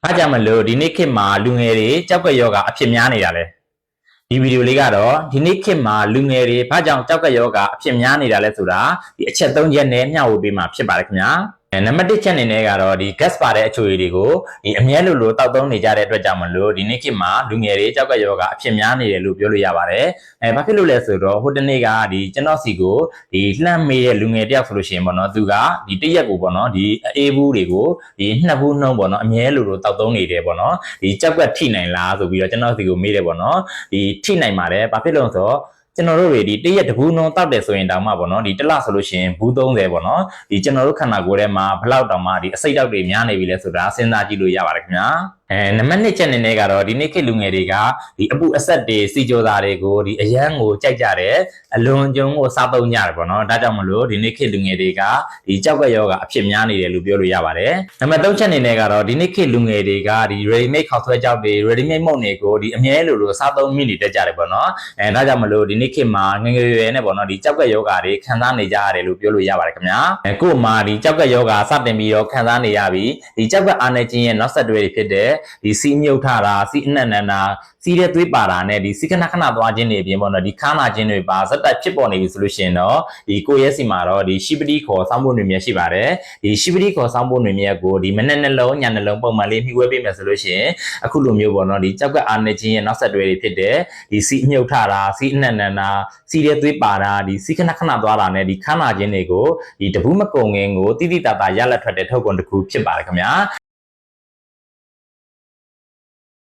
။အားကြောင့်မလို့ဒီနေ့ခေတ်မှာလူငယ်တွေကြောက်ကယောဂအဖြစ်များနေတာလဲ။ဒီဗီဒီယိုလေးကတော့ဒီနေ့ခေတ်မှာလူငယ်တွေဘာကြောင့်ကြောက်ကယောဂအဖြစ်များနေတာလဲဆိုတာဒီအချက်၃ချက်နဲ့မျှဝေပေးမှာဖြစ်ပါတယ်ခင်ဗျာ။အဲ နံပါတ်1ချက်အနေနဲ့ကတော့ဒီ gas ပါတဲ့အချိုရည်တွေကိုဒီအမြဲလိုလိုတောက်သုံးနေကြတဲ့အတွက်ကြောင့်မလို့ဒီနေ့ခေတ်မှာလူငယ်တွေကြောက်ကယောဂအဖြစ်များနေတယ်လို့ပြောလို့ရပါတယ်။အဲဘာဖြစ်လို့လဲဆိုတော့ဟိုတနေ့ကဒီကျွန်တော်စီကိုဒီလှမ်းမေးတဲ့လူငယ်တယောက်ဆိုလို့ရှိရင်ပေါ့နော်သူကဒီတရက်ကိုပေါ့နော်ဒီအေးဘူးတွေကိုဒီနှစ်ဘူးနှုံးပေါ့နော်အမြဲလိုလိုတောက်သုံးနေတယ်ပေါ့နော်ဒီကြောက်ကထိနိုင်လားဆိုပြီးတော့ကျွန်တော်စီကိုမေးတယ်ပေါ့နော်ဒီထိနိုင်ပါတယ်ဘာဖြစ်လို့လဲဆိုတော့ ကျွန်တော်တို့တွေဒီတရက်တဘူးနှုံးတောက်တယ်ဆိုရင်တောင်မှပေါ့နော်ဒီတစ်လဆိုလို့ရှိရင်ဘူး30ပေါ့နော်ဒီကျွန်တော်တို့ခန္ဓာကိုယ်ထဲမှာဘလောက်တောင်မှဒီအစိတ်တောက်တွေများနေပြီလဲဆိုတာစဉ်းစားကြည့်လို့ရပါတယ်ခင်ဗျာ အဲနံပါတ်1ချက်အနေနဲ့ကတော့ဒီနေ့ခေတ်လူငယ်တွေကဒီအပူအဆက်တွေစီကြောသားတွေကိုဒီအရန်ကိုကြိုက်ကြတယ်အလွန်ကျုံကိုစားသုံးကြတယ်ပေါ့နော်ဒါကြောင့်မလို့ဒီနေ့ခေတ်လူငယ်တွေကဒီကြောက်ကယောဂအဖြစ်များနေတယ်လို့ပြောလို့ရပါတယ်နံပါတ်3ချက်အနေနဲ့ကတော့ဒီနေ့ခေတ်လူငယ်တွေကဒီ ready made ခောက်ဆွဲကြောက်တွေ ready made မုန့်တွေကိုဒီအမြဲလိုလိုစားသုံးမိနေတတ်ကြတယ်ပေါ့နော်အဲဒါကြောင့်မလို့ဒီနေ့ခေတ်မှာငယ်ငယ်ရွယ်ရွယ်နဲ့ပေါ့နော်ဒီကြောက်ကယောဂတွေခံစားနေကြရတယ်လို့ပြောလို့ရပါတယ်ခင်ဗျာအဲကို့မှာဒီကြောက်ကယောဂစတင်ပြီးတော့ခံစားနေရပြီဒီကြောက်ကအာနယ်ချင်းရဲ့နောက်ဆက်တွဲတွေဖြစ်တဲ့ဒီစီးမြုပ်ထတာစီးအနှံ့နံတာစီးတဲ့သွေးပါတာနဲ့ဒီစီးခဏခဏသွားခြင်းတွေအပြင်ပေါ့နော်ဒီခါနာခြင်းတွေပါဇက်တက်ဖြစ်ပေါ်နေပြီဆိုလို့ရှိရင်တော့ဒီကိုရဲစီမှာတော့ဒီရှိပတိခေါ်စောင်းဖို့နေမြတ်ရှိပါတယ်ဒီရှိပတိခေါ်စောင်းဖို့နေမြတ်ကိုဒီမနေ့နှလုံးညနှလုံးပုံမှန်လေးမှီဝဲပေးမယ်ဆိုလို့ရှိရင်အခုလိုမျိုးပေါ့နော်ဒီကြောက်ကအာနယ်ချင်းရဲ့နောက်ဆက်တွဲတွေဖြစ်တဲ့ဒီစီးအမြုပ်ထတာစီးအနှံ့နံတာစီးတဲ့သွေးပါတာဒီစီးခဏခဏသွားတာနဲ့ဒီခါနာခြင်းတွေကိုဒီတပူးမကုံငင်းကိုတိတိတတ်တာရလက်ထွက်တဲ့ထုတ်ကုန်တစ်ခုဖြစ်ပါတယ်ခင်ဗျာ